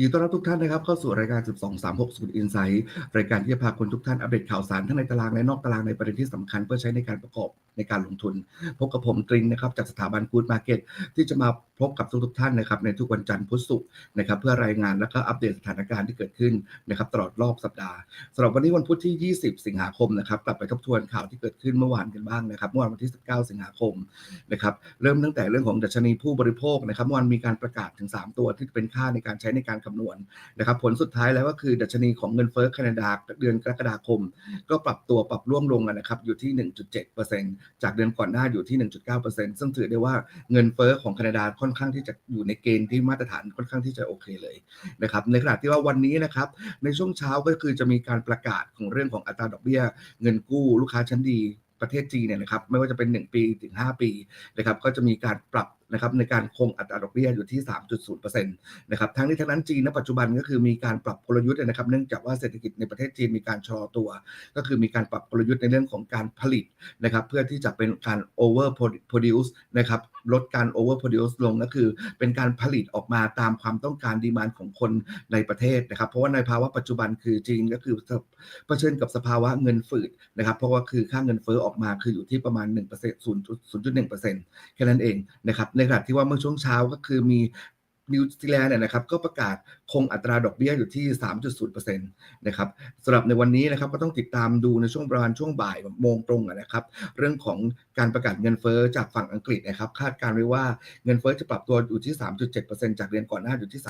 ยินดีต้อนรับทุกท่านนะครับเข้าสู่รายการ 12360 Insight รายการที่จะพาคนทุกท่านอัปเดตข่าวสารทั้งในตารางและนอกตารางในประเด็นที่สำคัญเพื่อใช้ในการประกอบในการลงทุน พบกับผมตริงนะครับจากสถาบันกูดมาร์เก็ตที่จะมาพบกับทุกๆท่านนะครับในทุกวันจันทร์พุธศุกร์นะครับเพื่อรายงานและก็อัปเดตสถานการณ์ที่เกิดขึ้นนะครับตลอดรอบสัปดาห์สำหรับวันนี้วันพุธที่ 20 สิงหาคมนะครับกลับไปทบทวนข่าวที่เกิดขึ้นเมื่อวานกันบ้างนะครับเมื่อวานวันที่ 19 สิงหาคมนะครับเริ่มตั้งแต่เรื่องของดัชนีผู้บริโภคนะครับเมื่อวานมีการประกาศถึง 3 ตัวที่เป็นค่าในการใช้ในการคำนวณนะครับผลสุดท้ายแล้วก็คือดัชนีของเงินเฟ้อแคนาดาเดือนกรกฎาคม ก็ปรับตัวปรับร่วงลงนะครับอยู่ที่ 1.7%จากเดือนก่อนหน้าอยู่ที่ 1.9%ซึ่งถือได้ว่าเงินเฟ้อของแคนาดาค่อนข้างที่จะอยู่ในเกณฑ์ที่มาตรฐานค่อนข้างที่จะโอเคเลยนะครับในขณะที่ว่าวันนี้นะครับในช่วงเช้าก็คือจะมีการประกาศของเรื่องของอัตราดอกเบี้ย เงินกู้ลูกค้าชั้นดีประเทศจีนเนี่ยนะครับไม่ว่าจะเป็น 1 ปีถึง 5 ปีนะครับก็จะมีการปรับ นะครับในการคงอัตราดอกเบี้ยอยู่ที่ 3.0%นะครับทั้งนี้ทั้งนั้นจีนณปัจจุบันก็คือมีการปรับกลยุทธ์นะครับ เนื่องจากว่าเศรษฐกิจในประเทศจีนมีการชะลอตัว ก็คือมีการปรับกลยุทธ์ในเรื่องของการผลิตนะครับเพื่อที่จะเป็นการ over produce นะครับลดการ over produce ลงก็คือ เป็นการผลิตออกมาตามความต้องการดีมานของคนในประเทศนะครับ เพราะว่าในภาวะปัจจุบันคือจีนก็คือเผชิญกับสภาวะเงินฝืดนะครับ เพราะว่าคือค่าเงินเฟ้อออกมาคืออยู่ที่ประมาณ1% 0.1%แค่นั้นเองนะครับในขณะที่ว่าเมื่อช่วงเช้าก็คือมี นิวซีแลนด์เนี่ยนะครับก็ประกาศคงอัตราดอกเบี้ยอยู่ที่ 3.0%นะครับสำหรับในวันนี้นะครับก็ต้องติดตามดูในช่วงประมาณช่วงบ่ายโมงตรงนะครับ เรื่องของการประกาศเงินเฟ้อจากฝั่งอังกฤษนะครับคาดการไว้ว่าเงินเฟ้อจะปรับตัวอยู่ที่ 3.7%จากเดือนก่อนหน้าอยู่ที่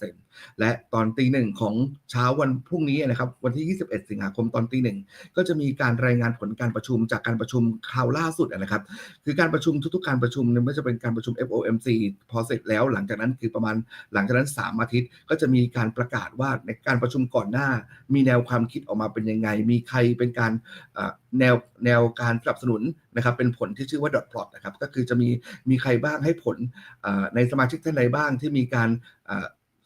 3.6%และตอนตีหนึ่งของเช้าวันพรุ่งนี้นะครับวันที่ 21 สิงหาคมตอนตีหนึ่งก็จะมีการรายงานผลการประชุมจากการประชุมคราวล่าสุดนะครับ คือการประชุมทุกๆ การประชุมไม่ว่าจะเป็นการประชุม FOMC พอเสร็จแล้วหลังจากนั้นคือประมาณหลังจากนั้น 3 อาทิตย์ ก็จะมีการประกาศว่าในการประชุมก่อนหน้า มีแนวความคิดออกมาเป็นยังไง มีใครเป็นการแนวแนวการสนับสนุนนะครับเป็นผลที่ชื่อว่า dot plot นะครับก็คือจะมีมีใครบ้างให้ผลในสมาชิกท่านใดบ้างที่มีการ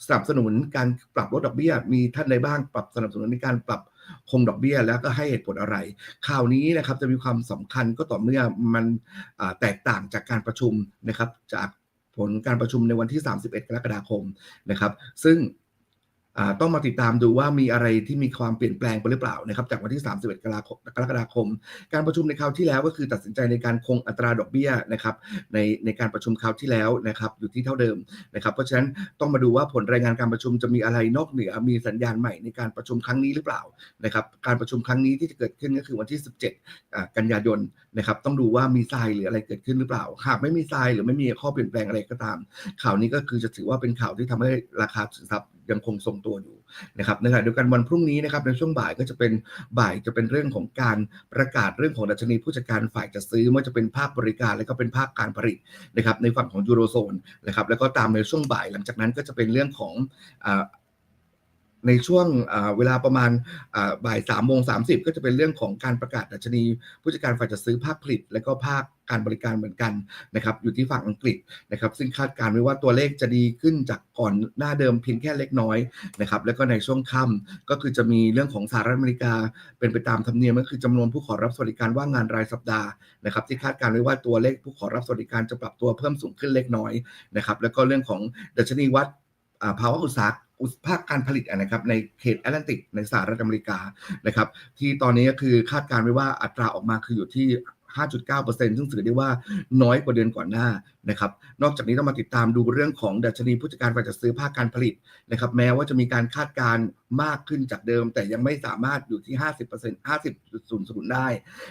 สนับสนุนการปรับลดดอกเบี้ย มีท่านใดบ้างปรับสนับสนุนในการปรับคงดอกเบี้ยแล้วก็ให้เหตุผลอะไร ข่าวนี้นะครับจะมีความสำคัญก็ต่อเมื่อมันแตกต่างจากการประชุมนะครับจาก ผลการประชุมในวันที่ 31 กรกฎาคมนะครับ ซึ่ง ต้องมาติดตามดูว่ามีอะไรที่มีความเปลี่ยนแปลงไปหรือเปล่านะครับจากวันที่ 31 กรกฎาคม การประชุมในคราวที่แล้วก็คือตัดสินใจในการคงอัตราดอกเบี้ยนะครับในในการประชุมคราวที่แล้วนะครับอยู่ที่เท่าเดิมนะครับเพราะฉะนั้นต้องมาดูว่าผลรายงานการประชุมจะมีอะไรนอกเหนือมีสัญญาณใหม่ในการประชุมครั้งนี้หรือเปล่านะครับการประชุมครั้งนี้ที่จะเกิดขึ้นก็คือวันที่ 17 กันยายนนะครับต้องดูว่ามีทรายหรืออะไรเกิดขึ้นหรือเปล่า หากไม่มีทรายหรือไม่มีข้อเปลี่ยนแปลงอะไรก็ตาม ข่าวนี้ก็คือจะถือว่าเป็นข่าวที่ทำให้ราคาสินทรัพย์ ยังคงทรงตัวอยู่นะครับในขณะเดียวกันวันพรุ่งนี้นะครับในช่วงบ่ายก็จะเป็นบ่ายจะเป็นเรื่องของการประกาศเรื่องของดัชนีผู้จัดการฝ่ายจะซื้อไม่ว่าจะเป็นภาคบริการและก็เป็นภาคการผลิตนะครับในฝั่งของยูโรโซนนะครับแล้วก็ตามในช่วงบ่ายหลังจากนั้นก็จะเป็นเรื่องของ ในช่วงเวลาประมาณบ่ายสามโมงสามสิบก็จะเป็นเรื่องของการประกาศดัชนี ผู้จัดการฝ่ายจัดซื้อภาคผลิต และก็ภาคการบริการเหมือนกันนะครับอยู่ที่ฝั่งอังกฤษนะครับซึ่งคาดการณ์ไว้ว่าตัวเลขจะดีขึ้นจากก่อนหน้าเดิมเพียงแค่เล็กน้อยนะครับแล้วก็ในช่วงค่ำก็คือจะมีเรื่องของสหรัฐอเมริกา เป็นไปตามธรรมเนียมก็คือจำนวนผู้ขอรับสวัสดิการว่างงานรายสัปดาห์นะครับที่คาดการณ์ไว้ว่าตัวเลขผู้ขอรับสวัสดิการจะปรับตัวเพิ่มสูงขึ้นเล็กน้อยนะครับแล้วก็เรื่องของดัชนีวัดภาวะอุตสาห ภาคการผลิตนะครับในเขตแอตแลนติกในสหรัฐอเมริกานะครับที่ตอนนี้ก็คือคาดการไว้ว่าอัตราออกมาคืออยู่ที่ 5.9%ซึ่งถือได้ว่าน้อยกว่าเดือนก่อนหน้านะครับ นอกจากนี้ต้องมาติดตามดูเรื่องของดัชนีผู้จัดการฝ่ายจัดซื้อภาคการผลิตนะครับ แม้ว่าจะมีการคาดการ มากขึ้นจากเดิม แต่ยังไม่สามารถอยู่ที่ 50% 50.00 ได้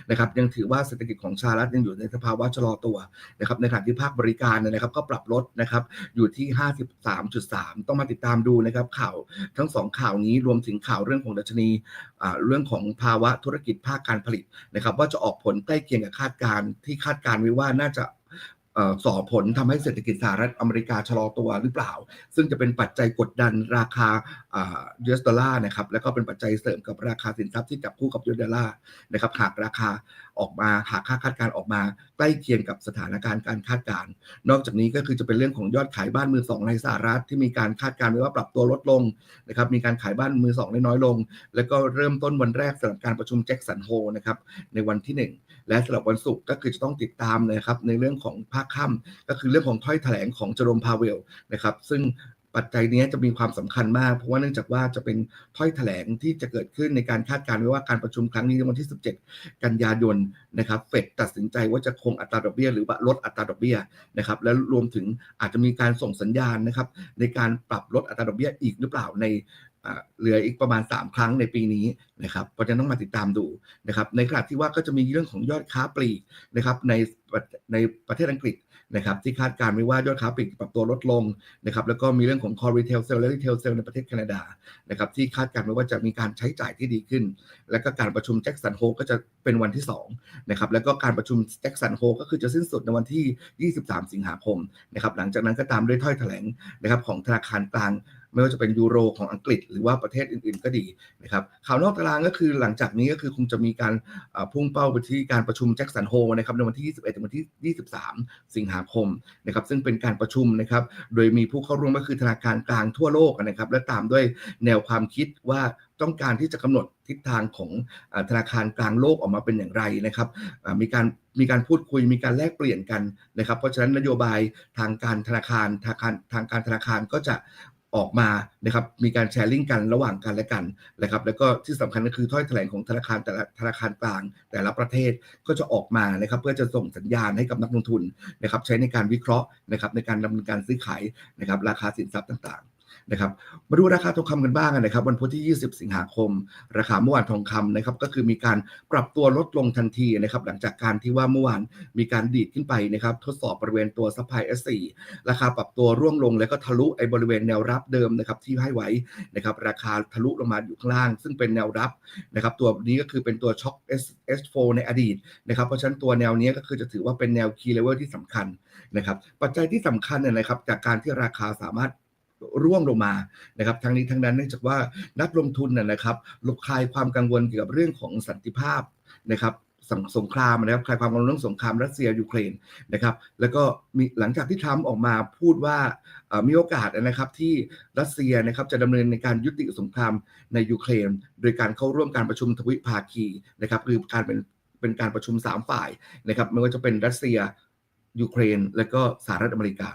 นะครับยังถือว่าเศรษฐกิจของชาลัฐยังอยู่ในสภาวะชะลอตัวนะครับในขณะที่ภาคบริการนะครับ ก็ปรับลดนะครับอยู่ที่ 53.3 ต้องมาติดตามดูนะครับข่าวทั้งสองข่าวนี้รวมถึงข่าวเรื่องของดัชนีเรื่องของภาวะธุรกิจภาคการผลิตนะครับว่าจะออกผลใกล้เคียงกับคาดการที่คาดการไว้ว่าน่าจะ สอผลทำให้เศรษฐกิจสหรัฐอเมริกาชะลอตัวหรือเปล่า ซึ่งจะเป็นปัจจัยกดดันราคา US ดอลลาร์นะครับแล้วก็เป็นปัจจัยเสริมกับราคาสินทรัพย์ที่จับคู่กับ US ดอลลาร์นะครับหากราคาออกมาหากค่าคาดการออกมา ใกล้เคียงกับสถานการณ์การคาดการนอกจากนี้ก็คือจะเป็นเรื่องของยอดขายบ้านมือสองในสหรัฐที่มีการคาดการณ์ว้ว่าปรับตัวลดลงนะครับมีการขายบ้านมือสองได้น้อยลง แล้วก็เริ่มต้นวันแรกสำหรับการประชุมแจ็คสันโฮนะครับในวันที่ 1 และสำหรับวันศุกร์ก็คือจะต้องติดตามนะครับในเรื่องของภาคค่ำก็คือเรื่องของถ้อยแถลงของเจอร์มพาเวลนะครับซึ่งปัจจัยนี้จะมีความสำคัญมาก เพราะว่าเนื่องจากว่าจะเป็นถ้อยแถลงที่จะเกิดขึ้นในการคาดการณ์ไว้ว่าการประชุมครั้งนี้ในวันที่ 17 กันยายนนะครับเฟดตัดสินใจว่าจะคงอัตราดอกเบี้ยหรือว่าลดอัตราดอกเบี้ยนะครับและรวมถึงอาจจะมีการส่งสัญญาณนะครับในการปรับลดอัตราดอกเบี้ยอีกหรือเปล่าใน เหลืออีกประมาณ 3 ครั้งในปีนี้นะครับเพราะฉะนั้นต้องมาติดตามดูนะครับในขณะที่ว่าก็จะมีเรื่องของยอดค้าปลีกนะครับในในประเทศอังกฤษนะครับที่คาดการณ์ไว้ว่ายอดค้าปลีกปรับตัวลดลงนะครับแล้วก็มีเรื่องของ core retail sale และ retail sale ในประเทศแคนาดานะครับที่คาดการณ์ไว้ว่าจะมีการใช้จ่ายที่ดีขึ้น แล้วก็การประชุมแจ็คสันโฮก็จะเป็นวันที่2นะครับแล้วก็การประชุมแจ็คสันโฮก็คือจะสิ้นสุดในวันที่ 23 สิงหาคมนะครับหลังจากนั้นก็ตามด้วยถ้อยแถลงนะครับของธนาคารกลาง ไม่ว่าจะเป็นยูโรของอังกฤษ หรือว่าประเทศอื่นๆ ก็ดีนะครับข่าวนอกตารางก็คือหลังจากนี้ก็คือคงจะมีการพุ่งเป้าไปที่การประชุมแจ็คสันโฮนะครับในวันที่ 21ถึงวันที่ 23 สิงหาคมนะครับซึ่งเป็นการประชุมนะครับโดยมีผู้เข้าร่วมก็คือธนาคารกลางทั่วโลกนะครับและตามด้วยแนวความคิดว่าต้องการที่จะกำหนดทิศทางของธนาคารกลางโลกออกมาเป็นอย่างไรนะครับมีการมีการพูดคุยมีการแลกเปลี่ยนกันนะครับ เพราะฉะนั้นนโยบายทางการธนาคารธนาคารทางการธนาคารก็จะ ออกมานะครับมีการแชร์ลิงก์กันระหว่างกันและกันนะครับแล้วก็ที่สำคัญก็คือถ้อยแถลงของธนาคารแต่ละธนาคารกลางแต่ละประเทศก็จะออกมานะครับเพื่อจะส่งสัญญาณให้กับนักลงทุนนะครับใช้ในการวิเคราะห์นะครับในการดำเนินการซื้อขายนะครับราคาสินทรัพย์ต่างๆ นะครับมาดูราคาทองคำกันบ้างนะครับ วันพุธที่ 20 สิงหาคม ราคาเมื่อวานทองคำนะครับก็คือมีการปรับตัวลดลงทันทีนะครับหลังจากการที่ว่าเมื่อวานมีการดีดขึ้นไปนะครับทดสอบบริเวณตัวซัพพลาย S4 ราคาปรับตัวร่วงลง แล้วก็ทะลุไอ้บริเวณแนวรับเดิมนะครับที่ให้ไว้นะครับราคาทะลุลงมาอยู่ข้างล่าง ซึ่งเป็นแนวรับนะครับตัวนี้ก็คือเป็นตัวช็อค S S4 ในอดีตนะครับเพราะฉะนั้นตัวแนวนี้ก็คือจะถือว่าเป็นแนว key level ที่สำคัญนะครับปัจจัยที่สำคัญเนี่ยนะครับจากการที่ราคาสามารถ ร่วงลงมานะครับทั้งนี้ทั้งนั้นเนื่องจากว่านักลงทุนน่ะนะครับลบคลายความกังวลเกี่ยวกับเรื่องของสันติภาพนะครับสงสงครามนะครับคลายความกังวลเรื่องสงครามรัสเซียยูเครนนะครับแล้วก็มีหลังจากที่ทรัมป์ออกมาพูดว่ามีโอกาสนะครับที่รัสเซียนะครับจะดำเนินในการยุติสงครามในยูเครน โดยการเข้าร่วมการประชุมทวิภาคีนะครับคือการเป็นเป็นการประชุม 3 ฝ่ายนะครับไม่ว่าจะเป็นรัสเซีย ยูเครน และก็สหรัฐอเมริกา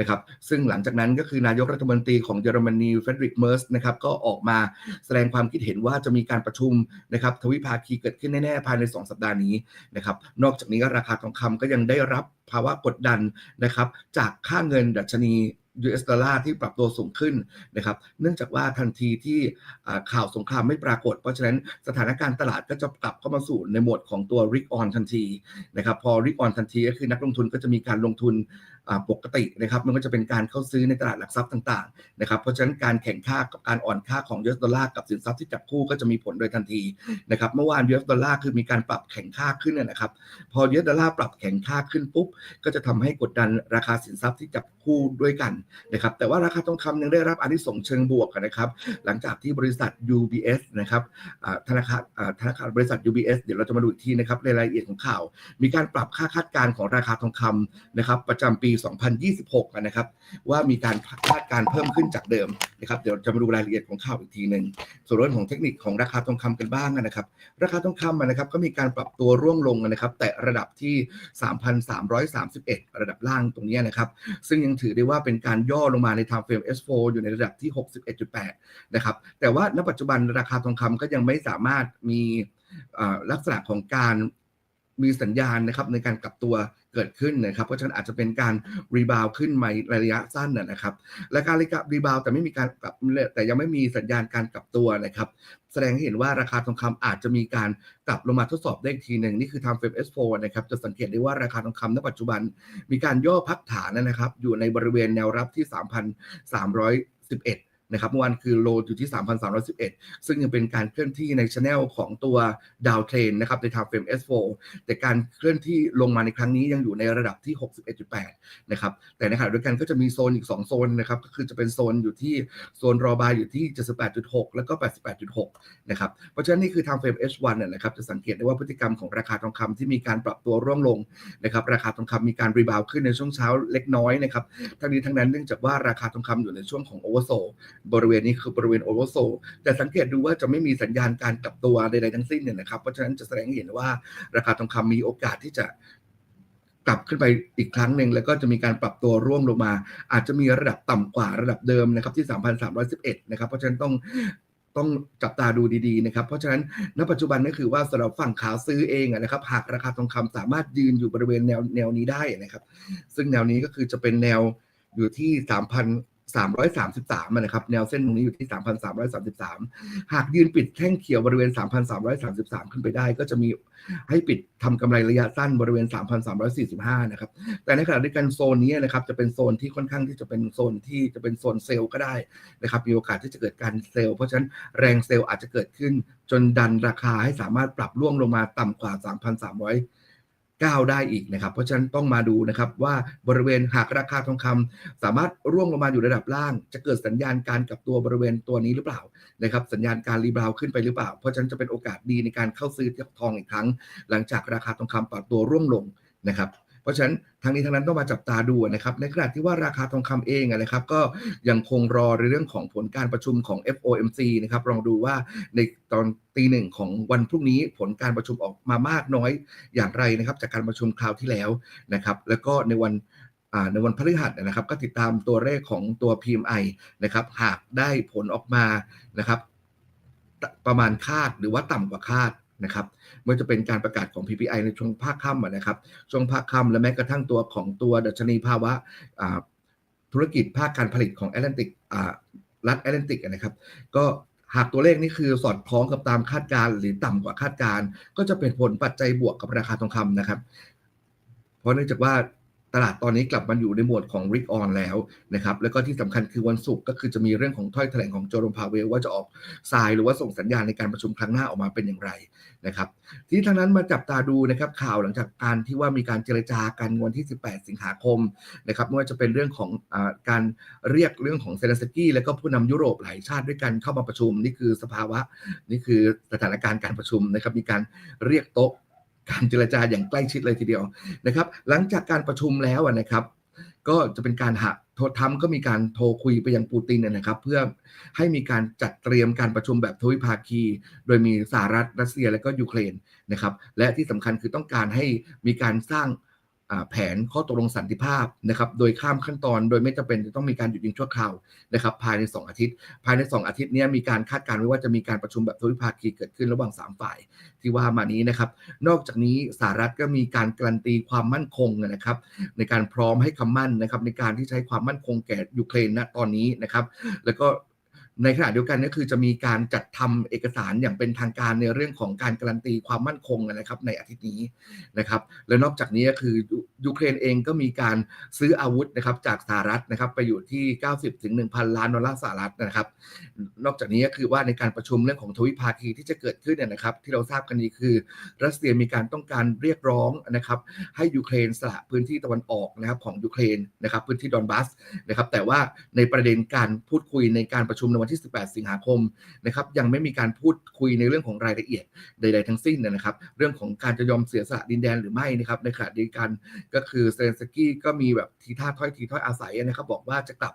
นะครับซึ่งหลังจากนั้นก็คือนายกรัฐมนตรีของเยอรมนีเฟรดริกเมอร์สนะครับก็ออกมาแสดงความคิดเห็นว่าจะมีการประชุมนะครับทวิภาคีเกิดขึ้นแน่ ๆ ภายใน 2 สัปดาห์นี้นะครับนอกจากนี้ก็ราคาทองคำก็ยังได้รับภาวะกดดันนะครับจากค่าเงินดัชนี US ดอลลาร์ที่ปรับตัวสูงขึ้นนะครับ เนื่องจากว่าทันทีที่ข่าวสงครามไม่ปรากฏ เพราะฉะนั้นสถานการณ์ตลาดก็จะกลับเข้ามาสู่ในโหมดของตัว r i กออนทันทีนะครับ พอ r i กออนทันทีก็คือนักลงทุนก็จะมีการลงทุน ปกตินะครับมันก็จะเป็นการเข้าซื้อในตลาดหลักทรัพย์ต่างๆนะครับเพราะฉะนั้นการแข่งค่ากับการอ่อนค่าของ US ดอลลาร์กับสินทรัพย์ที่จับคู่ก็จะมีผลโดยทันทีนะครับเมื่อวาน US ดอลลาร์คือมีการปรับแข่งค่าขึ้นนะครับพอ US ดอลลาร์ปรับแข่งค่าขึ้นปุ๊บก็จะทำให้กดดันราคาสินทรัพย์ที่จับคู่ด้วยกันนะครับแต่ว่าราคาทองคำยังได้รับอนิสงส์เชิงบวกนะครับหลังจากที่บริษัท UBS นะครับธนาคารธนาคารบริษัท UBS เดี๋ยวเราจะมาดูอีกทีนะครับในรายละเอียดของข่าว มีการปรับค่าคาดการณ์ของราคาทองคำนะครับประจำปี2026 นะครับ ว่ามีการคาดการเพิ่มขึ้นจากเดิมนะครับเดี๋ยวจะมาดูรายละเอียดของข่าวอีกทีหนึ่งส่วนเรื่องของเทคนิคของราคาทองคำกันบ้างนะครับ ราคาทองคำนะครับก็มีการปรับตัวร่วงลงนะครับ แต่ระดับที่ 3,331 ระดับล่างตรงนี้นะครับ ซึ่งยังถือได้ว่าเป็นการย่อลงมาใน time frame S4 อยู่ในระดับที่ 61.8 นะครับ แต่ว่าณปัจจุบันราคาทองคำก็ยังไม่สามารถมีลักษณะของการมีสัญญาณนะครับในการกลับตัว เกิดขึ้นนะครับเพราะฉะนั้นอาจจะเป็นการรีบาวขึ้นมาระยะสั้นนะนะครับและการรีบาวแต่ไม่มีการกลับแต่ยังไม่มีสัญญาณการกลับตัวนะครับแสดงให้เห็นว่าราคาทองคำอาจจะมีการกลับลงมาทดสอบได้อีกทีหนึ่งนี่คือ time frame S4 นะครับจะสังเกตได้ว่าราคาทองคำณปัจจุบันมีการย่อพักฐานนะครับ อยู่ในบริเวณแนวรับที่ 3,311 นะครับเมื่อวานคือโลอยู่ที่ 3,311 ซึ่งยังเป็นการเคลื่อนที่ในช anel ของตัวดาวเทรนนะครับใน time frame S4 แต่การเคลื่อนที่ลงมาในครั้งนี้ยังอยู่ในระดับที่ 61.8 นะครับแต่ในขณะเดียวกันก็จะมีโซนอีก 2 โซนนะครับก็คือจะเป็นโซนอยู่ที่โซนรอบายอยู่ที่ 78.6 แล้วก็ 88.6 นะครับเพราะฉะนั้นนี่คือ time frame H1 น่ะนะครับจะสังเกตได้ว่าพฤติกรรมของราคาทองคำที่มีการปรับตัวร่วงลงนะครับราคาทองคำมีการรีบาวขึ้นในช่วงเช้าเล็กน้อยนะครับทั้งนี้ทั้งนั้นเนื่องจากว่าราคาทองคำอยู่ในช่วงของโอเวอร์โซบริเวณนี้คือบริเวณโอเวอร์โซแต่สังเกตดูว่าจะไม่มีสัญญาณการกลับตัวใดๆทั้งสิ้นเนี่ยนะครับ เพราะฉะนั้นจะแสดงให้เห็นว่าราคาทองคำมีโอกาสที่จะกลับขึ้นไปอีกครั้งหนึ่งแล้วก็จะมีการปรับตัวร่วงลงมา อาจจะมีระดับต่ำกว่าระดับเดิมนะครับที่ 3,311 นะครับ เพราะฉะนั้นต้องต้องจับตาดูดีๆนะครับ เพราะฉะนั้นณปัจจุบันก็คือว่าสำหรับฝั่งขาซื้อเองนะครับ หากราคาทองคำสามารถยืนอยู่บริเวณแนวแนวนี้ได้นะครับ ซึ่งแนวนี้ก็คือจะเป็นแนวอยู่ที่ 3,000 333นะครับแนวเส้นตรงนี้อยู่ที่ 3,333 หากยืนปิดแท่งเขียวบริเวณ 3,333 ขึ้นไปได้ ก็จะมีให้ปิดทำกำไรระยะสั้นบริเวณ 3,345นะครับแต่ในขณะเดียวกันโซนนี้นะครับจะเป็นโซนที่ค่อนข้างที่จะเป็นโซนที่จะเป็นโซนเซลล์ก็ได้นะครับมีโอกาสที่จะเกิดการเซลล์เพราะฉะนั้นแรงเซลล์อาจจะเกิดขึ้น จนดันราคาให้สามารถปรับล่วงลงมาต่ำกว่า 3,300 9ได้อีกนะครับ เพราะฉะนั้นต้องมาดูนะครับว่าบริเวณหากราคาทองคำสามารถร่วงลงมาอยู่ระดับล่าง จะเกิดสัญญาณการกลับตัวบริเวณตัวนี้หรือเปล่านะครับสัญญาณการรีบาวขึ้นไปหรือเปล่า เพราะฉะนั้นจะเป็นโอกาสดีในการเข้าซื้อทองอีกครั้ง หลังจากราคาทองคำปรับตัวร่วงลงนะครับ เพราะฉะนั้นทางนี้ทางนั้นต้องมาจับตาดูนะครับในขณะที่ว่าราคาทองคำเองอะนะครับก็ยังคงรอในเรื่องของผลการประชุมของ FOMC นะครับลองดูว่าในตอนตีหนึ่งของวันพรุ่งนี้ผลการประชุมออกมามากน้อยอย่างไรนะครับ จากการประชุมคราวที่แล้วนะครับแล้วก็ในวันในวันพฤหัสนะครับก็ติดตามตัวเลขของตัว PMI นะครับหากได้ผลออกมานะครับประมาณคาดหรือว่าต่ำกว่าคาด นะครับเมื่อจะเป็นการประกาศของ PPI ในช่วงภาคค่ำนะครับช่วงภาคค่ำและแม้กระทั่งตัวของตัวดัชนีภาวะธุรกิจภาคการผลิตของแอตแลนติกรัฐแอตแลนติกนะครับก็หากตัวเลขนี้คือสอดคล้องกับตามคาดการณ์หรือต่ำกว่าคาดการณ์ก็จะเป็นผลปัจจัยบวกกับราคาทองคำนะครับ เพราะเนื่องจากว่า ตลาดตอนนี้กลับมาอยู่ในหมวดของ Rick on แล้วนะครับแล้วก็ที่สำคัญคือวันศุกร์ก็คือจะมีเรื่องของถ้อยแถลงของโจโรมพาเวลว่าจะออกทรายหรือว่าส่งสัญญาณในการประชุมครั้งหน้าออกมาเป็นอย่างไรนะครับที่ทางนั้นมาจับตาดูนะครับข่าวหลังจากการที่ว่ามีการเจรจากันวันที่ 18 สิงหาคมนะครับไม่ว่าจะเป็นเรื่องของอการเรียกเรื่องของเซเลนสกี้แล้วก็ผู้นำยุโรปหลายชาติด้วยกันเข้ามาประชุมนี่คือสภาวะนี่คือสถานการณ์การประชุมนะครับมีการเรียกโต๊ะ การเจรจาอย่างใกล้ชิดเลยทีเดียวนะครับ หลังจากการประชุมแล้วนะครับก็จะเป็นการหาโทรทัมก็มีการโทรคุยไปยังปูตินนะครับ เพื่อให้มีการจัดเตรียมการประชุมแบบทวิภาคี โดยมีสหรัฐรัสเซียและก็ยูเครนนะครับ และที่สำคัญคือต้องการให้มีการสร้าง แผนข้อตกลงสันติภาพนะครับ โดยข้ามขั้นตอน โดยไม่จำเป็นจะต้องมีการหยุดยิงชั่วคราวนะครับ ภายใน 2 อาทิตย์ ภายใน 2 อาทิตย์นี้มีการคาดการณ์ไว้ว่าจะมีการประชุมแบบทวิภาคีเกิดขึ้นระหว่าง 3 ฝ่าย ที่ว่ามานี้นะครับ นอกจากนี้สหรัฐก็มีการการันตีความมั่นคงนะครับ ในการพร้อมให้คำมั่นนะครับในการที่ใช้ความมั่นคงแก่ยูเครนณตอนนี้นะครับ แล้วก็ ในขณะเดียวกันก็คือจะมีการจัดทำเอกสารอย่างเป็นทางการในเรื่องของการการันตีความมั่นคงนะครับในอาทิตย์นี้นะครับ และนอกจากนี้ก็คือยูเครนเองก็มีการซื้ออาวุธนะครับจากสหรัฐนะครับไปอยู่ที่ 90ถึง1,000 ล้านดอลลาร์สหรัฐนะครับ นอกจากนี้ก็คือว่าในการประชุมเรื่องของทวิภาคีที่จะเกิดขึ้นเนี่ยนะครับ ที่เราทราบกันนี้คือรัสเซียมีการต้องการเรียกร้องนะครับ ให้ยูเครนสละพื้นที่ตะวันออกนะครับของยูเครนนะครับพื้นที่ดอนบัสนะครับแต่ว่าในประเด็นการพูดคุยในการประชุมในวันที่ 18 สิงหาคมนะครับยังไม่มีการพูดคุยในเรื่องของรายละเอียดใด ๆ ทั้งสิ้นนะครับ เรื่องของการจะยอมเสียสละดินแดนหรือไม่นะครับในขณะเดียวกันก็คือเซเลนสกี้ก็มีแบบทีท่าถ้อยทีถ้อยอาศัยนะครับ บอกว่าจะกลับ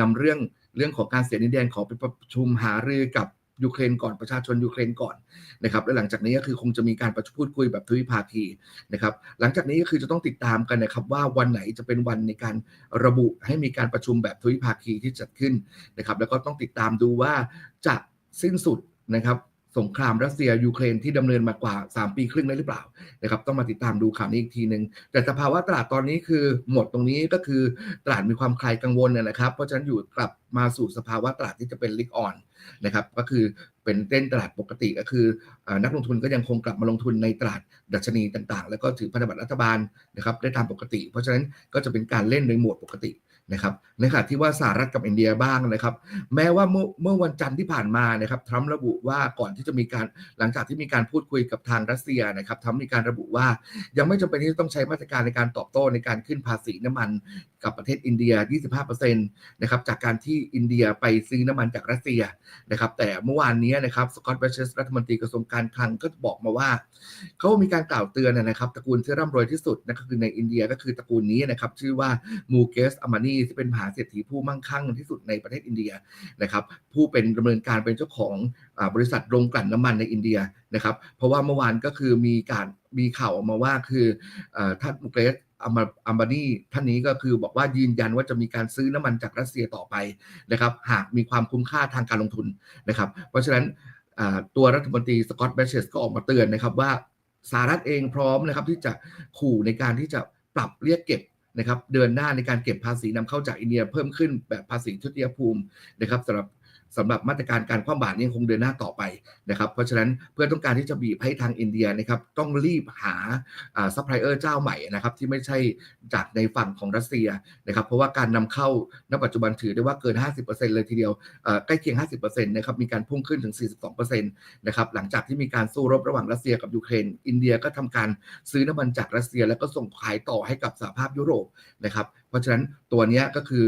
นำเรื่องเรื่องของการเสียดินแดนขอไปประชุมหารือกับ ยูเครนก่อนประชาชนยูเครนก่อนนะครับและหลังจากนี้ก็คือคงจะมีการประชุมพูดคุยแบบทวิภาคีนะครับหลังจากนี้ก็คือจะต้องติดตามกันนะครับว่าวันไหนจะเป็นวันในการระบุให้มีการประชุมแบบทวิภาคีที่จัดขึ้นนะครับแล้วก็ต้องติดตามดูว่าจะสิ้นสุดนะครับ สงครามรัสเซียยูเครนที่ดำเนินมากว่า 3 ปีครึ่งได้หรือเปล่านะครับต้องมาติดตามดูข่าวนี้อีกทีหนึ่งแต่สภาวะตลาดตอนนี้คือหมดตรงนี้ก็คือตลาดมีความคลายกังวลนะครับ เพราะฉะนั้นอยู่กลับมาสู่สภาวะตลาดที่จะเป็นลิกออนนะครับก็คือเป็นเต้นตลาดปกติก็คือนักลงทุนก็ยังคงกลับมาลงทุนในตลาดดัชนีต่างๆ แล้วก็ถือพันธบัตรรัฐบาลนะครับได้ตามปกติ เพราะฉะนั้นก็จะเป็นการเล่นในโหมดปกติ นะครับในขณะที่ว่าสหรัฐกับอินเดียบ้างนะครับ แม้ว่าเมื่อเมื่อวันจันทร์ที่ผ่านมานะครับทรัมป์ระบุว่าก่อนที่จะมีการหลังจากที่มีการพูดคุยกับทางรัสเซียนะครับทรัมป์มีการระบุว่า ยังไม่จำเป็นที่จะต้องใช้มาตรการในการตอบโต้ในการขึ้นภาษีน้ำมันกับประเทศอินเดีย 25%นะครับจากการที่อินเดียไปซื้อน้ำมันจากรัสเซียนะครับแต่เมื่อวานนี้นะครับสกอตต์เบชเชสรัฐมนตรีกระทรวงการคลังก็บอกมาว่าเขามีการกล่าวเตือนนะครับตระกูลที่ร่ำรวยที่สุดนั่นก็คือในอินเดียก็คือตระกูลนี้นะครับชื่อว่ามูเกสอามานีเป็นมหาเศรษฐีผู้มั่งคั่งที่สุดในประเทศอินเดียนะครับผู้เป็นดำเนินการเป็นเจ้าของบริษัทโรงกลั่นน้ำมันในอินเดียนะครับเพราะว่าเมื่อวานก็คือมีการมีข่าวออกมาว่าคือท่านมูเกสอัมบาอัมบานีท่านนี้ก็คือบอกว่ายืนยันว่าจะมีการซื้อน้ำมันจากรัสเซียต่อไปนะครับหากมีความคุ้มค่าทางการลงทุนนะครับเพราะฉะนั้นตัวรัฐมนตรีสกอตต์แบชเชสก็ออกมาเตือนนะครับว่าสหรัฐเองพร้อมนะครับที่จะขู่ในการที่จะปรับเรียกเก็บ นะครับเดินหน้าในการเก็บภาษีนำเข้าจากอินเดียเพิ่มขึ้นแบบภาษีทุติยภูมินะครับสำหรับ สำหรับมาตรการการคว่ำบาตรยังคงเดินหน้าต่อไปนะครับ เพราะฉะนั้นเพื่อต้องการที่จะบีบให้ทางอินเดียนะครับต้องรีบหาซัพพลายเออร์เจ้าใหม่นะครับที่ไม่ใช่จากในฝั่งของรัสเซียนะครับ เพราะว่าการนำเข้าณปัจจุบันถือได้ว่าเกิน 50%เลยทีเดียวใกล้เคียง 50%นะครับมีการพุ่งขึ้นถึง 42%นะครับหลังจากที่มีการสู้รบระหว่างรัสเซียกับยูเครน อินเดียก็ทำการซื้อน้ำมันจากรัสเซีย แล้วก็ส่งขายต่อให้กับสหภาพยุโรปนะครับ เพราะฉะนั้นตัวนี้ก็คือ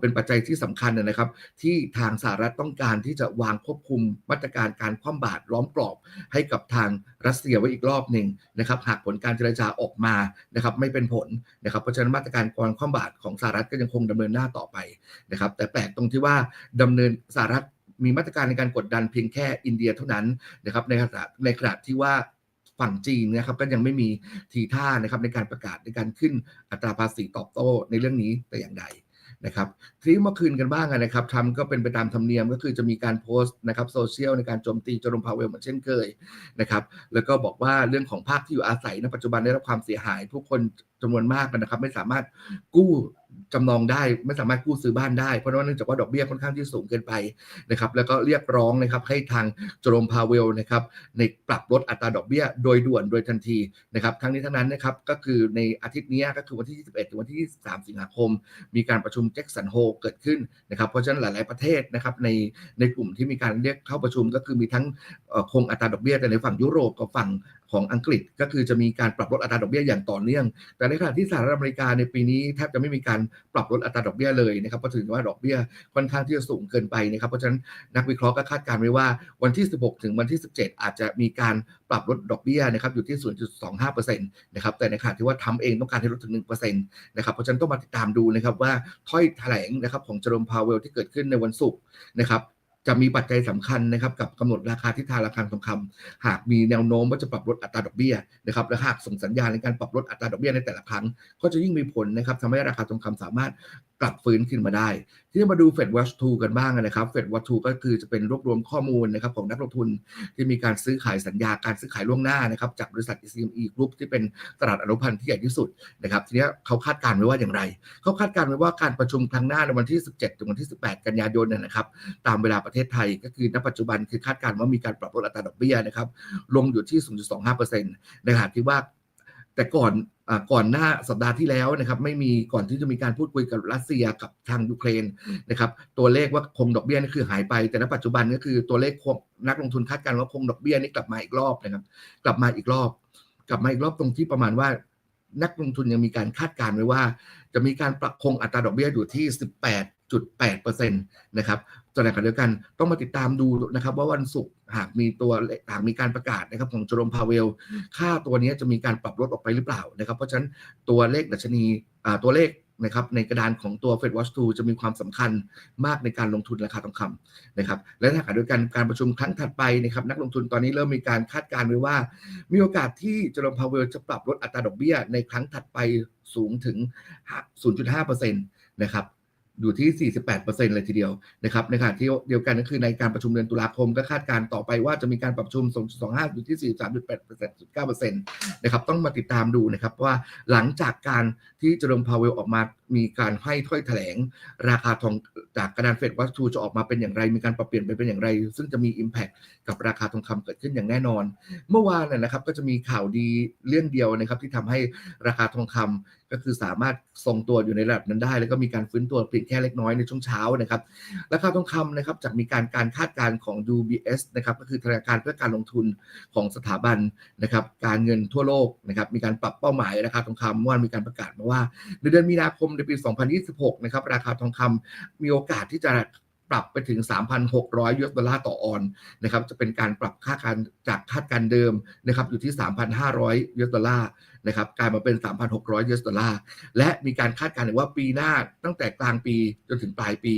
เป็นปัจจัยที่สำคัญนะครับ ที่ทางสหรัฐต้องการที่จะวางควบคุมมาตรการการคว่ำบาตรล้อมกรอบ ให้กับทางรัสเซียไว้อีกรอบหนึ่งนะครับ หากผลการเจรจาออกมานะครับไม่เป็นผลนะครับเพราะฉะนั้นมาตรการการคว่ำบาตรของสหรัฐก็ยังคงดำเนินหน้าต่อไปนะครับ แต่แปลกตรงที่ว่าดำเนินสหรัฐมีมาตรการในการกดดันเพียงแค่อินเดียเท่านั้นนะครับในขณะในขณะที่ว่าฝั่งจีนนะครับก็ยังไม่มีทีท่านะครับในการประกาศในการขึ้นอัตราภาษีตอบโต้ในเรื่องนี้แต่อย่างใด นะครับทีนี้มาคืนกันบ้างนะครับทำก็เป็นไปตามธรรมเนียมก็คือจะมีการโพสต์นะครับโซเชียลในการโจมตีจอร์มพาวเวลเหมือนเช่นเคยนะครับแล้วก็บอกว่าเรื่องของภาคที่อยู่อาศัยในปัจจุบันได้รับความเสียหาย ผู้คน จำนวนมากนะครับ ไม่สามารถกู้จำนองได้ไม่สามารถกู้ซื้อบ้านได้เพราะว่าเนื่องจากว่าดอกเบี้ยค่อนข้างที่สูงเกินไปนะครับแล้วก็เรียกร้องนะครับให้ทางเจอร์มพาวเวลนะครับในปรับลดอัตราดอกเบี้ยโดยด่วนโดยทันทีนะครับทั้งนี้ทั้งนั้นนะครับก็คือในอาทิตย์นี้ก็คือวันที่ 21 ถึงวันที่ 23 สิงหาคม มีการประชุมแจ็คสันโฮเกิดขึ้นนะครับเพราะฉะนั้นหลาย ๆประเทศนะครับในในกลุ่มที่มีการเรียกเข้าประชุมก็คือมีทั้งคงอัตราดอกเบี้ยแต่ในฝั่งยุโรปกับฝั่ง ของอังกฤษก็คือจะมีการปรับลดอัตราดอกเบี้ยอย่างต่อเนื่อง แต่ในขณะที่สหรัฐอเมริกาในปีนี้แทบจะไม่มีการปรับลดอัตราดอกเบี้ยเลยนะครับเพราะถือว่าดอกเบี้ยค่อนข้างที่จะสูงเกินไปนะครับ เพราะฉะนั้นนักวิเคราะห์ก็คาดการณ์ไว้ว่าวันที่ 16 ถึงวันที่ 17 อาจจะมีการปรับลดดอกเบี้ยนะครับอยู่ที่ 0.25%นะครับแต่ในขณะที่ว่าทำเองต้องการให้ลดถึง 1%นะครับเพราะฉะนั้นต้องมาติดตามดูนะครับว่าถ้อยแถลงนะครับของเจอร์มพาวเวลที่เกิดขึ้นในวันศุกร์นะครับ จะมีปัจจัยสำคัญนะครับกับกำหนดราคาทิศทางราคาทองคำหากมีแนวโน้มว่าจะปรับลดอัตราดอกเบี้ยนะครับและหากส่งสัญญาณในการปรับลดอัตราดอกเบี้ยในแต่ละครั้ง ก็จะยิ่งมีผลนะครับทำให้ราคาทองคำสามารถ กลับฟื้นขึ้นมาได้ ที่มาดู Fed Watch 2 กันบ้างนะครับ Fed Watch 2 ก็คือจะเป็นรวบรวมข้อมูลนะครับของนักลงทุนที่มีการซื้อขายสัญญาการซื้อขายล่วงหน้านะครับจากบริษัท ECME Group ที่เป็นตลาดอนุพันธ์ที่ใหญ่ที่สุดนะครับทีนี้เขาคาดการณ์ไว้ว่าอย่างไร เขาคาดการณ์ไว้ว่าการประชุมครั้งหน้าในวันที่ 17 ถึงวันที่ 18 กันยายนเนยนะครับตามเวลาประเทศไทยก็คือณปัจจุบันคือคาดการณ์ว่ามีการปรับลดอัตราดอกเบี้ยนะครับลงอยู่ที่ 0.25%ในขณะที่ว่า แต่ก่อนอก่อนหน้าสัปดาห์ที่แล้วนะครับไม่มีก่อนที่จะมีการพูดคุยกับรัสเซียกับทางยูเครนนะครับตัวเลขว่าคงดอกเบี้ยนี่คือหายไป แต่ณปัจจุบันก็คือตัวเลขคงนักลงทุนคาดการณ์ว่าคงดอกเบี้ยนี่กลับมาอีกรอบนะครับ กลับมาอีกรอบ กลับมาอีกรอบตรงที่ประมาณว่านักลงทุนยังมีการคาดการณ์ไว้ว่า จะมีการปรับคงอัตราดอกเบี้ยอยู่ที่ 18.8%นะครับ ขณะเดียวกันต้องมาติดตามดูนะครับ ว่าวันศุกร์หากมีตัวหากมีการประกาศนะครับของโจรมพาเวล ค่าตัวนี้จะมีการปรับลดออกไปหรือเปล่านะครับ เพราะฉะนั้นตัวเลขดัชนีอ่าตัวเลขนะครับในกระดานของตัว Fed Watch 2 จะมีความสำคัญมากในการลงทุนราคาทองคำนะครับ และในขณะเดียวกันการประชุมครั้งถัดไปนะครับ นักลงทุนตอนนี้เริ่มมีการคาดการณ์ไว้ว่า มีโอกาสที่เจอร์มพาเวลจะปรับลดอัตราดอกเบี้ยในครั้งถัดไปสูงถึง 0.5%นะครับ อยู่ที่ 48%เลยทีเดียวนะครับในขณะที่เดียวกันก็คือในการประชุมเดือนตุลาคมก็คาดการณ์ต่อไปว่าจะมีการปรับประชุม 2.25 อยู่ที่ 43.8% 9%นะครับต้องมาติดตามดูนะครับว่าหลังจากการที่เจอร์มพาวเวลออกมา มีการให้ถ้อยแถลง ราคาทองจากกระดานเฟดวัตถุจะออกมาเป็นอย่างไร มีการปรับเปลี่ยนไปเป็นอย่างไร ซึ่งจะมี Impact กับราคาทองคำเกิดขึ้นอย่างแน่นอน เมื่อวานนะนะครับก็จะมีข่าวดีเรื่องเดียวนะครับที่ทำให้ราคาทองคำก็คือสามารถทรงตัวอยู่ในระดับนั้นได้ แล้วก็มีการฟื้นตัวเพียงแค่เล็กน้อยในช่วงเช้านะครับราคาทองคำนะครับจากมีการการคาดการณ์ของ UBS นะครับก็คือธนาคารเพื่อการลงทุนของสถาบันนะครับการเงินทั่วโลกนะครับมีการปรับเป้าหมายราคาทองคำเมื่อวานมีการประกาศมาว่าในเดือนมีนาคมในปี 2026 นะครับ ราคาทองคำมีโอกาสที่จะปรับไปถึง 3,600ยูเอสดอลลาร์ต่อออนนะครับ จะเป็นการปรับค่าการจากคาดการเดิมนะครับ อยู่ที่ 3,500ยูเอสดอลลาร์ นะครับกลายมาเป็น 3,600 US ดอลลาร์ และมีการคาดการณ์ว่าปีหน้าตั้งแต่กลางปีจนถึงปลายปี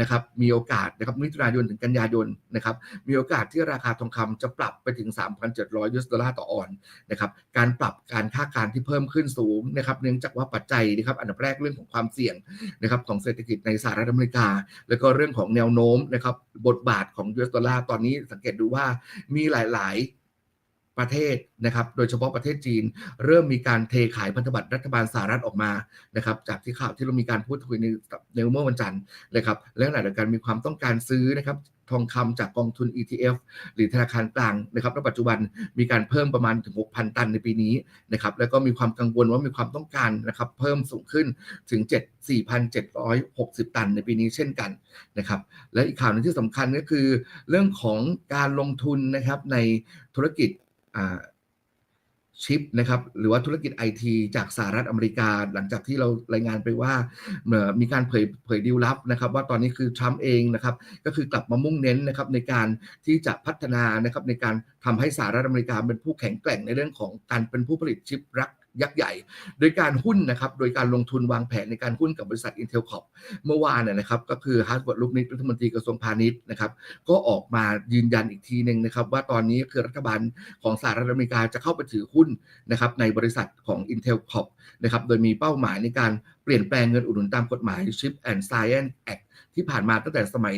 นะครับมีโอกาสนะครับมิถุนายนถึงกันยายนนะครับมีโอกาสที่ราคาทองคำจะปรับไปถึง 3,700 US ดอลลาร์ต่อออนนะครับการปรับการคาดการณ์ที่เพิ่มขึ้นสูงนะครับเนื่องจากว่าปัจจัยนะครับอันดับแรกเรื่องของความเสี่ยงนะครับของเศรษฐกิจในสหรัฐอเมริกา แล้วก็เรื่องของแนวโน้มนะครับบทบาทของ US ดอลลาร์ตอนนี้สังเกตดูว่ามีหลาย ๆ ประเทศนะครับ โดยเฉพาะประเทศจีน เริ่มมีการเทขายพันธบัตรรัฐบาลสหรัฐออกมานะครับ จากที่ข่าวที่เรามีการพูดคุยในในเมื่อวันจันทร์นะครับ และขณะเดียวกันมีความต้องการซื้อนะครับทองคำจากกองทุน ETF หรือธนาคารกลางนะครับและปัจจุบันมีการเพิ่มประมาณถึง 6,000 ตันในปีนี้นะครับ แล้วก็มีความกังวลว่ามีความต้องการนะครับเพิ่มสูงขึ้นถึง 7 4,760 ตันในปีนี้เช่นกันนะครับ และอีกข่าวนึงที่สำคัญก็คือ เรื่องของการลงทุนนะครับในธุรกิจ ชิปนะครับหรือว่าธุรกิจไอทีจากสหรัฐอเมริกา หลังจากที่เรารายงานไปว่ามีการเผยเผยดีลลับนะครับ ว่าตอนนี้คือทรัมป์เองนะครับ ก็คือกลับมามุ่งเน้นนะครับในการที่จะพัฒนานะครับในการทำให้สหรัฐอเมริกาเป็นผู้แข็งแกร่งในเรื่องของการเป็นผู้ผลิตชิปรัก ยักษ์ใหญ่ โดยการหุ้นนะครับ โดยการลงทุนวางแผนในการหุ้นกับบริษัท Intel Corp เมื่อวานเนยนะครับ ก็คือฮาร์ดวิร์ดลูกนิดรัฐมนตรีกระทรวงพาณิชย์นะครับ ก็ออกมายืนยันอีกทีหนึ่งนะครับ ว่าตอนนี้คือรัฐบาลของสหรัฐอเมริกาจะเข้าไปถือหุ้นนะครับในบริษัทของ Intel Corp นะครับ โดยมีเป้าหมายในการเปลี่ยนแปลงเงินอุดหนุนตามกฎหมาย Chip and Science Act ที่ผ่านมาตั้งแต่สมัย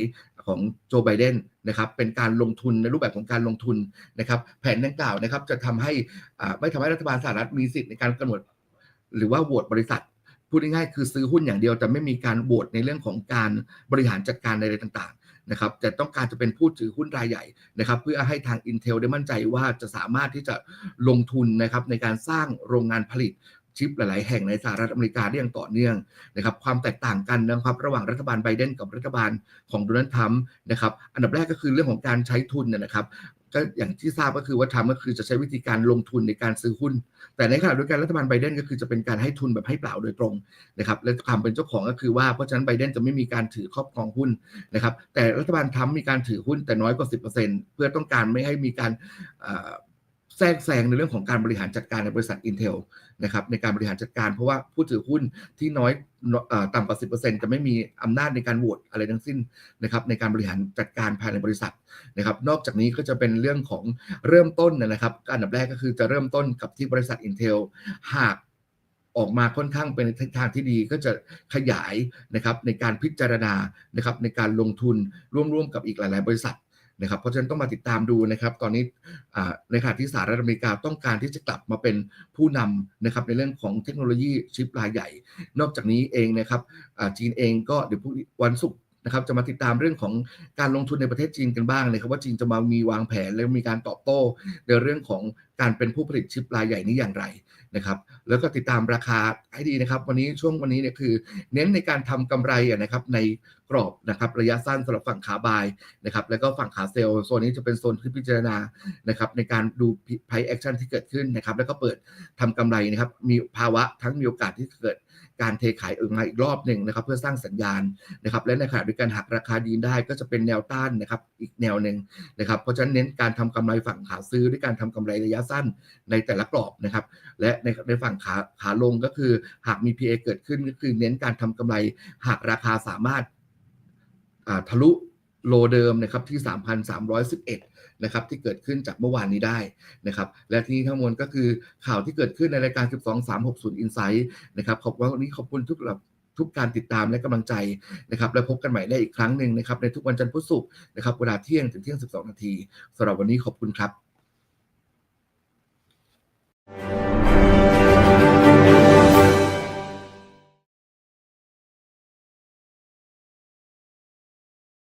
ของโจไบเดนนะครับเป็นการลงทุนในรูปแบบของการลงทุนนะครับแผนดังกล่าวนะครับจะทำให้ไม่ทำให้รัฐบาลสหรัฐมีสิทธิ์ในการกำหนด หรือว่าโหวตบริษัทพูดง่ายๆคือซื้อหุ้นอย่างเดียวแต่ไม่มีการโหวตในเรื่องของการบริหารจัดการใดๆต่างๆนะครับแต่ต้องการจะเป็นผู้ถือหุ้นรายใหญ่นะครับเพื่อให้ทาง Intel ได้มั่นใจว่าจะสามารถที่จะลงทุนนะครับในการสร้างโรงงานผลิต ชิปหลาย ๆ แห่งในสหรัฐอเมริกาได้อย่างต่อเนื่องนะครับความแตกต่างกันนะครับระหว่างรัฐบาลไบเดนกับรัฐบาลของโดนัลด์ทรัมป์นะครับอันดับแรกก็คือเรื่องของการใช้ทุนนะครับก็อย่างที่ทราบก็คือว่าทำก็คือจะใช้วิธีการลงทุนในการซื้อหุ้น แต่ในขณะเดียวกันรัฐบาลไบเดนก็คือจะเป็นการให้ทุนแบบให้เปล่าโดยตรงนะครับและความเป็นเจ้าของก็คือว่าเพราะฉะนั้นไบเดนจะไม่มีการถือครอบครองหุ้นนะครับแต่รัฐบาลทรัมป์มีการถือหุ้นแต่น้อยกว่า 10%เพื่อต้องการไม่ให้มีการแทรกแซงในเรื่องของการบริหารจัดการในบริษัท Intel นะครับในการบริหารจัดการเพราะว่าผู้ถือหุ้นที่น้อยต่ำกว่า 10%จะไม่มีอำนาจในการโหวตอะไรทั้งสิ้นนะครับในการบริหารจัดการภายในบริษัทนะครับ นอกจากนี้ก็จะเป็นเรื่องของเริ่มต้นนะครับอันดับแรกก็คือจะเริ่มต้นกับที่บริษัท Intel หากออกมาค่อนข้างเป็นในทิศทางที่ดีก็จะขยายนะครับในการพิจารณานะครับในการลงทุนร่วมๆกับอีกหลาย ๆ บริษัท นะครับเพราะฉะนั้นต้องมาติดตามดูนะครับตอนนี้ในขณะที่สหรัฐอเมริกาต้องการที่จะกลับมาเป็นผู้นำนะครับในเรื่องของเทคโนโลยีชิปรายใหญ่ นอกจากนี้เองนะครับจีนเองก็เดี๋ยวพรุ่งนี้วันศุกร์ นะครับจะมาติดตามเรื่องของการลงทุนในประเทศจีนกันบ้างนะครับว่าจีนจะมามีวางแผนและมีการตอบโต้ ในเรื่องของการเป็นผู้ผลิตชิปรายใหญ่นี้อย่างไรนะครับแล้วก็ติดตามราคาให้ดีนะครับ วันนี้ช่วงวันนี้เนี่ยคือเน้นในการทำกำไรนะครับในกรอบนะครับระยะสั้นสำหรับฝั่งขาบายนะครับแล้วก็ฝั่งขาเซลล์โซนนี้จะเป็นโซนที่พิจารณานะครับในการดู price action ที่เกิดขึ้นนะครับแล้วก็เปิดทำกำไรนะครับมีภาวะทั้งมีโอกาสที่เกิด การเทขายเออกมาอีกรอบหนึ่งนะครับ เพื่อสร้างสัญญาณนะครับ และในขณะเดียวกันหักราคาดีได้ก็จะเป็นแนวต้านนะครับอีกแนวหนึ่งนะครับ เพราะฉะนั้นเน้นการทำกำไรฝั่งขาซื้อด้วยการทำกำไรระยะสั้นในแต่ละกรอบนะครับ และในในฝั่งขาขาลงก็คือหากมี PA เกิดขึ้นก็คือเน้นการทำกำไรหากราคาสามารถทะลุโลเดิมนะครับที่ 3,311 นะครับที่เกิดขึ้นจากเมื่อวานนี้ได้นะครับและที่นี้ทั้งมวลก็คือข่าวที่เกิดขึ้นในรายการ 12360 Insight นะครับขอบคุณวันนี้ขอบคุณทุกหลับทุกการติดตามและกำลังใจนะครับและพบกันใหม่ได้อีกครั้งหนึ่งนะครับในทุกวันจันทร์พุธศุกร์นะครับเวลาเที่ยงถึงเที่ยง 12 นาทีสำหรับวันนี้ขอบคุณครับ